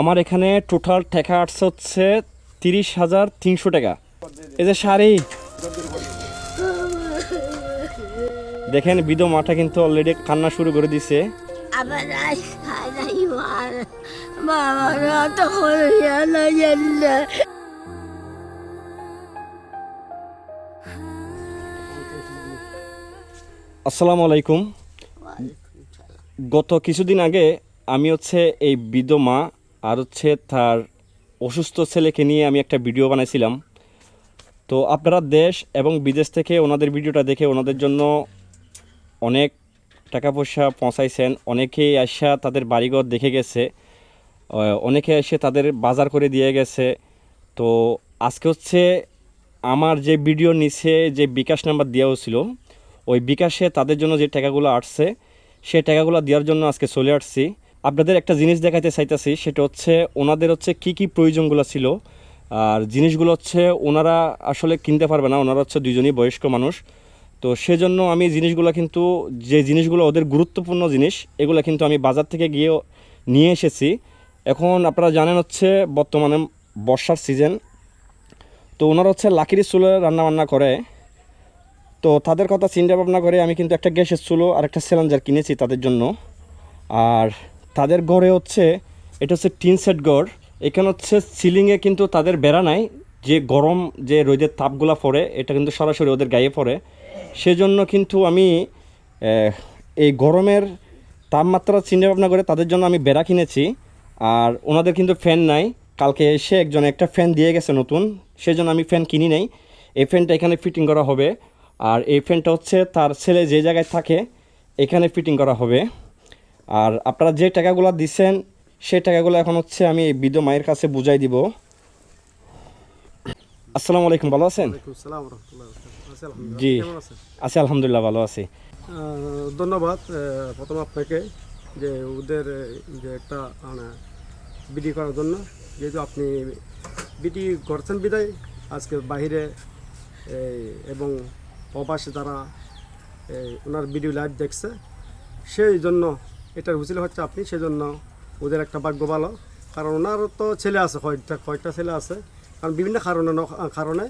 আমার এখানে টোটাল টাকা আসছে হচ্ছে তিরিশ হাজার তিনশো টাকা। এই যে শাড়ি। দেখেন বিধ মাটা কিন্তু অলরেডি কান্না শুরু করে দিছে। আসসালামু আলাইকুম। গত কিছুদিন আগে আমি হচ্ছে এই বৃদ্ধ মা আর হচ্ছে তার অসুস্থ ছেলেকে নিয়ে আমি একটা ভিডিও বানাইছিলাম। তো আপনারা দেশ এবং বিদেশ থেকে ওনাদের ভিডিওটা দেখে ওনাদের জন্য অনেক টাকা পয়সা পৌঁছাইছেন। অনেকেই আসা তাদের বাড়িঘর দেখে গেছে। অনেকে এসে তাদের বাজার করে দিয়ে গেছে। তো আজকে হচ্ছে আমার যে ভিডিও নিচে যে বিকাশ নাম্বার দেওয়া হয়েছিল, ওই বিকাশে তাদের জন্য যে টাকাগুলো আসছে সেই টাকাগুলো দেওয়ার জন্য আজকে চলে আসছি। আপনাদের একটা জিনিস দেখাতে চাইতেছি, সেটা হচ্ছে ওনাদের হচ্ছে কি কি প্রয়োজনগুলো ছিল। আর জিনিসগুলো হচ্ছে ওনারা আসলে কিনতে পারবে না, ওনারা হচ্ছে দুজনই বয়স্ক মানুষ। তো সেজন্য আমি জিনিসগুলো কিন্তু, যে জিনিসগুলো ওদের গুরুত্বপূর্ণ জিনিস, এগুলো কিন্তু আমি বাজার থেকে গিয়ে নিয়ে এসেছি। এখন আপনারা জানেন হচ্ছে বর্তমানে বর্ষার সিজন। তো ওনারা হচ্ছে লাকিরি চুলে রান্নাবান্না করে। তো তাদের কথা চিন্তা ভাবনা করে আমি কিন্তু একটা গ্যাসের চুলো আর একটা সিলিন্ডার কিনেছি তাদের জন্য। আর তাদের ঘরে হচ্ছে, এটা হচ্ছে টিন সেট ঘর এখানে হচ্ছে সিলিংয়ে কিন্তু তাদের বেড়া নাই, যে গরম যে রোদের তাপগুলা পড়ে, এটা কিন্তু সরাসরি ওদের গায়ে পড়ে। সেজন্য কিন্তু আমি এই গরমের তাপমাত্রা চিন্তা ভাবনা করে তাদের জন্য আমি বেড়া কিনেছি। আর ওনাদের কিন্তু ফ্যান নাই। কালকে এসে একজন একটা ফ্যান দিয়ে গেছে নতুন, সেজন্য আমি ফ্যান কিনি নাই। এই ফ্যানটা এখানে ফিটিং করা হবে। আর এই ফ্যানটা হচ্ছে তার ছেলে যে জায়গায় থাকে, এখানে ফিটিং করা হবে। আর আপনারা যে টাকাগুলো দিচ্ছেন সেই টাকাগুলো এখন হচ্ছে আমি এই বৃদ্ধ মায়ের কাছে বুঝাই দিব। আসসালামু আলাইকুম ভালো আছেন? জি। আছি। আলহামদুলিল্লাহ ভালো আছি। ধন্যবাদ প্রথম আপনাকে যে ওদের যে একটা মানে বিডি করার জন্য। যেহেতু আপনি বিডি করছেন বিদায় আজকে বাহিরে এই, এবং প্রবাসে যারা এই, ওনার ভিডিও লাইভ দেখছে সেই জন্য এটার হুসিল হচ্ছে আপনি, সেজন্য ওদের একটা ভাগ্য ভালো। কারণ ওনার তো ছেলে আছে কয়েকটা কয়েকটা ছেলে আছে? কারণ বিভিন্ন কারণে কারণে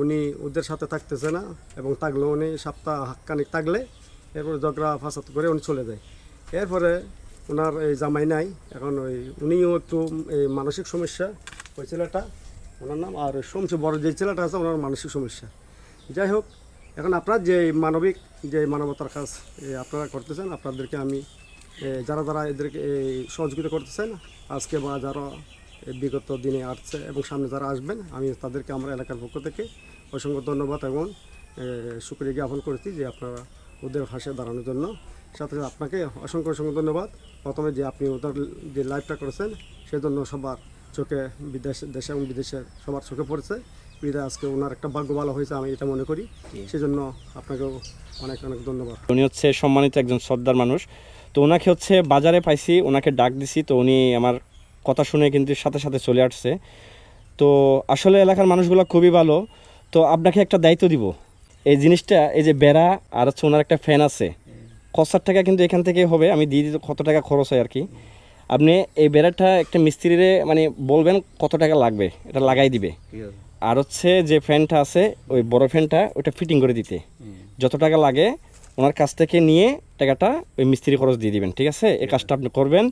উনি ওদের সাথে থাকতেছে না এবং থাকলেও উনি সপ্তাহ খানিক থাকলে এরপরে ঝগড়া ফাসাদ করে উনি চলে যায়। এরপরে ওনার এই জামাই নাই, এখন ওই উনিও একটু এই মানসিক সমস্যা, ওই ছেলেটা, ওনার নাম, আর সবচেয়ে বড় যে ছেলেটা আছে, ওনার মানসিক সমস্যা। যাই হোক, এখন আপনার যে মানবিক, যে মানবতার কাজ আপনারা করতেছেন, আপনাদেরকে আমি যারা যারা এদেরকে এই সহযোগিতা করতেছেন আজকে বা যারা বিগত দিনে আসছে এবং সামনে যারা আসবেন আমি তাদেরকে আমার এলাকার পক্ষ থেকে অসংখ্য ধন্যবাদ এবং এ, জ্ঞাপন করেছি যে আপনারা ওদের হাসে দাঁড়ানোর জন্য। সাথে সাথে আপনাকে অসংখ্য অসংখ্য ধন্যবাদ। প্রথমে যে আপনি ওদের যে লাইভটা করেছেন সেজন্য সবার চোখে বিদেশ দেশে এবং বিদেশে সবার চোখে পড়েছে। বিদায় আজকে ওনার একটা ভাগ্য ভালো হয়েছে আমি এটা মনে করি। সেজন্য আপনাকেও অনেক অনেক ধন্যবাদ। উনি হচ্ছে সম্মানিত একজন শ্রদ্ধার মানুষ। তো ওনাকে হচ্ছে বাজারে পাইছি ওনাকে ডাক দিছি তো উনি আমার কথা শুনে কিন্তু সাথে সাথে চলে আসছে। তো আসলে এলাকার মানুষগুলো খুবই ভালো। তো আপনাকে একটা দায়িত্ব দিব। এই জিনিসটা এই যে বেড়া আর হচ্ছে ওনার একটা ফ্যান আছে খরচার টাকা কিন্তু এখান থেকে হবে আমি দিয়ে দিতে কত টাকা খরচ হয় আর কি আপনি এই বেড়াটা একটা মিস্ত্রিরে মানে বলবেন কত টাকা লাগবে এটা লাগাই দিবে। আর হচ্ছে যে ফ্যানটা আছে ওই বড় ফ্যানটা ওটা ফিটিং করে দিতে। যত টাকা লাগে ওনার কাছ থেকে নিয়ে টাকাটা ওই মিস্ত্রি খরচ দিয়ে দিবেন ঠিক আছে? এই কাজটা আপনি করবেন।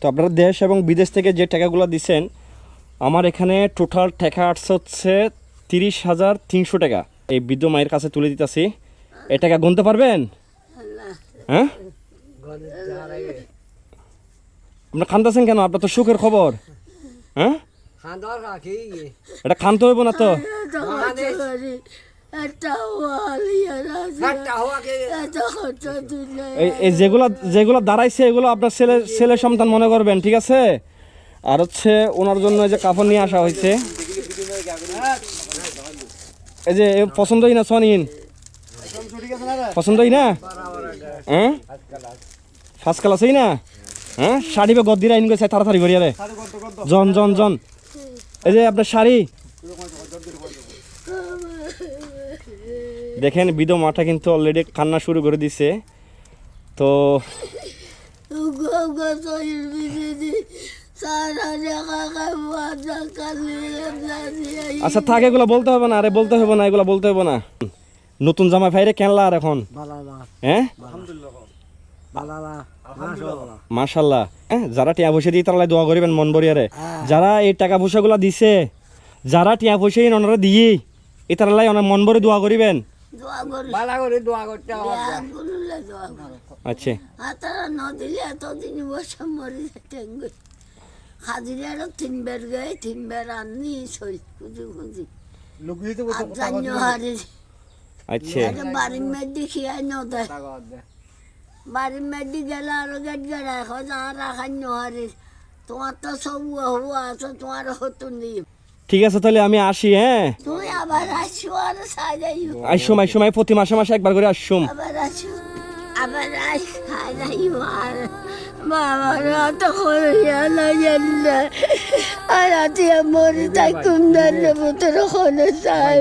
তো আপনারা দেশ এবং বিদেশ থেকে যে টাকাগুলো দিচ্ছেন আমার এখানে টোটাল টাকা আসছে হচ্ছে তিরিশ হাজার তিনশো টাকা। এই বৃদ্ধ মায়ের কাছে তুলে দিতেছি। এই টাকা গুনতে পারবেন? হ্যাঁ? আপনার খানতেছেন কেন? আপনার তো সুখের খবর। হ্যাঁ? এটা খানতে হইব না তো? এই যেগুলা যেগুলো দাঁড়াইছে এগুলো আপনার ছেলে ছেলে সন্তান মনে করবেন ঠিক আছে? আর হচ্ছে ওনার জন্য এই যে কাপড় নিয়ে আসা হয়েছে। এই যে পছন্দই না সনিন পছন্দই না? হ্যাঁ? ফার্স্ট ক্লাসেই না? হ্যাঁ? শাড়ি বা গদ্দিরা আইন গেছে তাড়াতাড়ি করিয়া রে জন জন জন। এই যে আপনার শাড়ি। দেখেন বিধ মাটা কিন্তু অলরেডি কান্না শুরু করে দিছে। তো আচ্ছা থাক এগুলো বলতে হবে না আরে বলতে হবে না এগুলো বলতে হবে না। নতুন জামা ফাইরে কেনলা আর এখন? হ্যাঁ? বালালা মাশাআল্লাহ মার্শাল্লাহ হ্যাঁ যারা টিয়া পয়সা দিয়ে তারা দোয়া করিবেন মন বরিয়ারে যারা এই টাকা পয়সাগুলো দিছে যারা টিয়া পয়সা ওনারা দিয়ে এই তারা লাই অনেক মন ভরে দোয়া করিবেন? বালা করে দোয়া করতে আচ্ছা। আর তারা নদিলে এতদিন বসে মরি যেতেন হাজিরারও তিনবার গয়ে তিনবার আননি শৈল খুঁজি খুঁজি। আর জানিও হারি আচ্ছা। এটা বাড়ির মেয়েদি খিয়াই নদে বাড়ির মেয়েদি গেলে আরও গেট গেড়া এখন আর রাখার নহারি তোমার তো সব হুয়া আছে তোমার হতুন দিই ঠিক আছে তাহলে আমি আসি হ্যাঁ? আবার আসো আর সাজাইও আইসুম আইসুম আই প্রতি মাসে মাসে একবার করে আসুম। আবার আসো আবার আস সাজাইও আর বাবার অত করিয়া না। জানলে আর আতি মরি তাই কুন্দার মতো রকম চাই